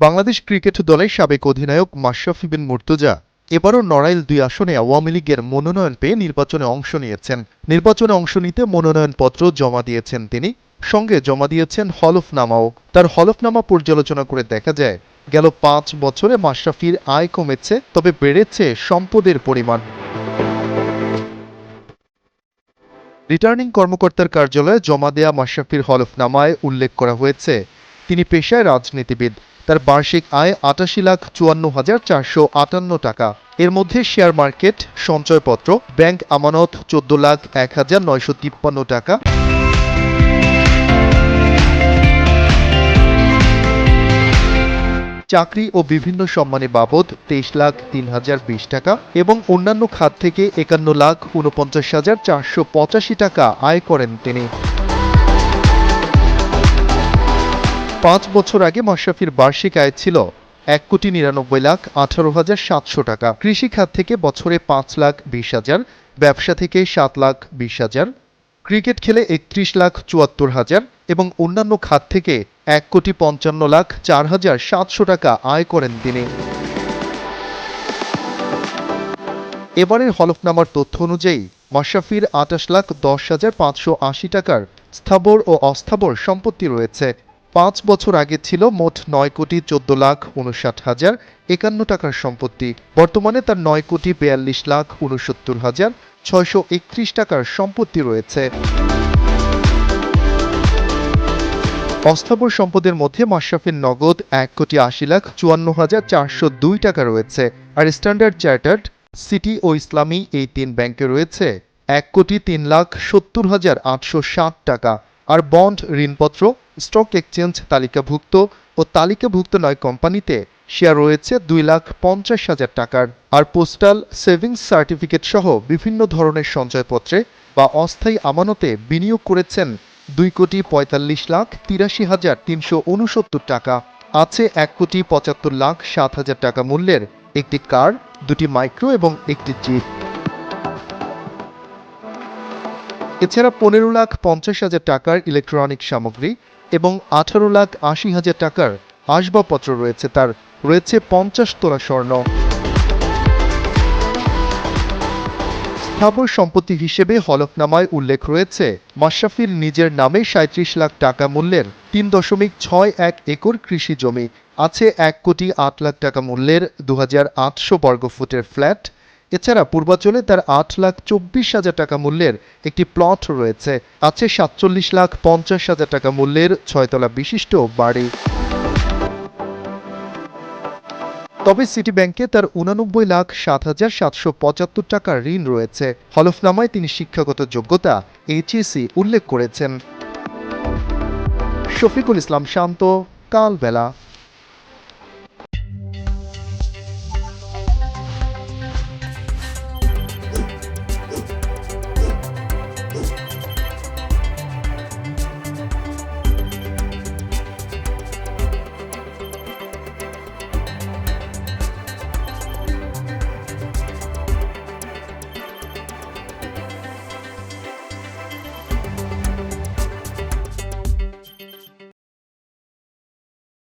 Bangladesh cricket দলের সাবেক অধিনায়ক মাশরাফি বিন মুর্তজা এবারও নড়াইল দুই আসনে আওয়ামী লীগের মনোনয়ন পেয়ে নির্বাচনে অংশ নিয়েছেন। নির্বাচনে অংশ নিতে মনোনয়নপত্র জমা দিয়েছেন তিনি। সঙ্গে জমা দিয়েছেন হলফনামাও। তার হলফনামা পর্যালোচনা করে দেখা যায়, গেল পাঁচ বছরে মাশরাফির আয় কমেছে, তবে বেড়েছে সম্পদের পরিমাণ। রিটার্নিং কর্মকর্তার কার্যালয়ে জমা দেয়া মাশরাফির হলফনামায় উল্লেখ করা হয়েছে, তিনি পেশায় রাজনীতিবিদ। তার বার্ষিক আয় আটাশি লাখ চুয়ান্ন হাজার চারশো আটান্ন টাকা। এর মধ্যে শেয়ার মার্কেট, সঞ্চয়পত্র, ব্যাংক আমানত চোদ্দ লাখ এক হাজার নয়শো তিপ্পান্ন টাকা। চাকরি ও বিভিন্ন সম্মানে বাবদ তেইশ লাখ তিন হাজার বিশ টাকা এবং অন্যান্য খাত থেকে একান্ন লাখ উনপঞ্চাশ হাজার চারশো পঁচাশি টাকা আয় করেন তিনি। পাঁচ বছর আগে মাশরাফির বার্ষিক আয় ছিল এক কোটি নিরানব্বই লাখ আঠারো হাজার সাতশো টাকা। কৃষি খাত থেকে বছরে পাঁচ লাখ বিশ হাজার, ব্যবসা থেকে সাত লাখ বিশ হাজার, ক্রিকেট খেলে একত্রিশ লাখ চুয়াত্তর হাজার এবং অন্যান্য খাত থেকে এক কোটি পঞ্চান্ন লাখ চার হাজার সাতশো টাকা আয় করেন তিনি। এবারের হলফনামার তথ্য অনুযায়ী মাশরাফির আটাশ লাখ দশ হাজার পাঁচশো আশি টাকার স্থাবর ও অস্থাবর সম্পত্তি রয়েছে। পাঁচ বছর আগে ছিল মোট নয় কোটি চোদ্দ লাখ উনষাট হাজার একান্ন টাকার সম্পত্তি। বর্তমানে তার নয় কোটি বিয়াল্লিশ লাখ উনসত্তর হাজার ছয়শো একত্রিশ টাকার সম্পত্তি রয়েছে। অস্থাবর সম্পদের মধ্যে মাশরাফির নগদ এক কোটি আশি লাখ চুয়ান্ন হাজার চারশো দুই টাকা রয়েছে আর স্ট্যান্ডার্ড চার্টার্ড সিটি ও ইসলামী এই তিন ব্যাংকে রয়েছে এক কোটি তিন লাখ সত্তর হাজার আটশো ষাট টাকা। আর বন্ড, ঋণপত্র স্টক এক্সচেঞ্জ তালিকাভুক্ত ও তালিকাভুক্ত নয় কোম্পানিতে শেয়ার রয়েছে দুই লাখ পঞ্চাশ হাজার টাকার। আর পোস্টাল সেভিংস সার্টিফিকেট সহ বিভিন্ন ধরনের সঞ্চয়পত্রে বা অস্থায়ী আমানতে বিনিয়োগ করেছেন দুই কোটি পঁয়তাল্লিশ লাখ তিরাশি হাজার তিনশো উনসত্তর টাকা। আছে এক কোটি পঁচাত্তর লাখ সাত হাজার টাকা মূল্যের একটি কার, দুটি মাইক্রো এবং একটি জিপ এছাড়া পনেরো লাখ পঞ্চাশ হাজার টাকার ইলেকট্রনিক সামগ্রী এবং আঠারো লাখ আশি হাজার টাকার আসবাবপত্র রয়েছে তার। রয়েছে পঞ্চাশ তোলা স্বর্ণ। স্থাবর সম্পত্তি হিসেবে হলফনামায় উল্লেখ রয়েছে, মাশরাফির নিজের নামে সাঁত্রিশ লাখ টাকা মূল্যের তিন দশমিক ছয় এক একর কৃষি জমি, আছে এক কোটি আট লাখ টাকা মূল্যের দু হাজার আটশো বর্গফুটের ফ্ল্যাট এছাড়া পূর্বাঞ্চলে তার আট লাখ চব্বিশ হাজার টাকা মূল্যের একটি প্লট রয়েছে। আছে সাতচল্লিশ লাখ পঞ্চাশ হাজার টাকা মূল্যের ছয়তলা বিশিষ্ট বাড়ি। তবে সিটি ব্যাংকে তার উনানব্বই লাখ সাত হাজার সাতশো পঁচাত্তর টাকার ঋণ রয়েছে। হলফনামায় তিনি শিক্ষাগত যোগ্যতা এইচএসি উল্লেখ করেছেন। শফিকুল ইসলাম শান্ত, কালবেলা।